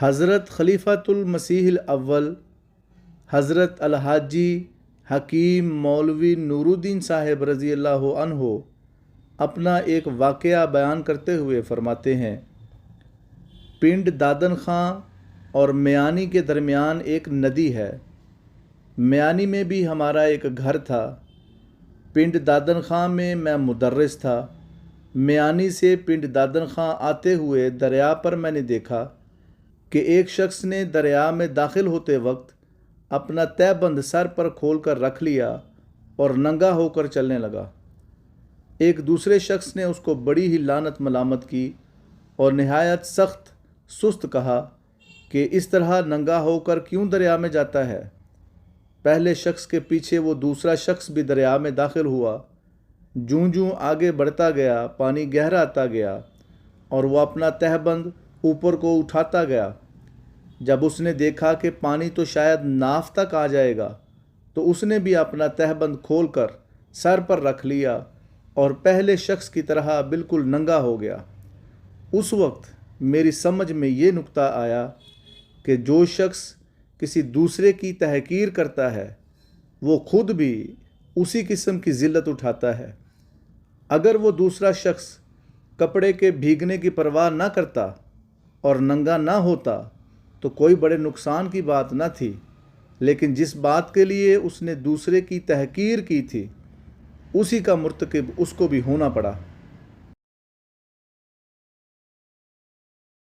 حضرت خلیفۃ المسیح الاول، حضرت الحاجی حکیم مولوی نور الدین صاحب رضی اللہ عنہ اپنا ایک واقعہ بیان کرتے ہوئے فرماتے ہیں۔ پنڈ دادن خاں اور میانی کے درمیان ایک ندی ہے۔ میانی میں بھی ہمارا ایک گھر تھا۔ پنڈ دادن خاں میں میں مدرس تھا۔ میانی سے پنڈ دادن خاں آتے ہوئے دریا پر میں نے دیکھا۔ کہ ایک شخص نے دریا میں داخل ہوتے وقت اپنا تہ بند سر پر کھول کر رکھ لیا اور ننگا ہو کر چلنے لگا۔ ایک دوسرے شخص نے اس کو بڑی ہی لانت ملامت کی اور نہایت سخت سست کہا کہ اس طرح ننگا ہو کر کیوں دریا میں جاتا ہے؟ پہلے شخص کے پیچھے وہ دوسرا شخص بھی دریا میں داخل ہوا۔ جوں جوں آگے بڑھتا گیا، پانی گہرا آتا گیا اور وہ اپنا تہ بند اوپر کو اٹھاتا گیا۔ جب اس نے دیکھا کہ پانی تو شاید ناف تک آ جائے گا، تو اس نے بھی اپنا تہ بند کھول کر سر پر رکھ لیا اور پہلے شخص کی طرح بالکل ننگا ہو گیا۔ اس وقت میری سمجھ میں یہ نقطہ آیا کہ جو شخص کسی دوسرے کی تحقیر کرتا ہے، وہ خود بھی اسی قسم کی ذلت اٹھاتا ہے۔ اگر وہ دوسرا شخص کپڑے کے بھیگنے کی پرواہ نہ کرتا اور ننگا نہ ہوتا تو کوئی بڑے نقصان کی بات نہ تھی، لیکن جس بات کے لیے اس نے دوسرے کی تحقیر کی تھی، اسی کا مرتکب اس کو بھی ہونا پڑا۔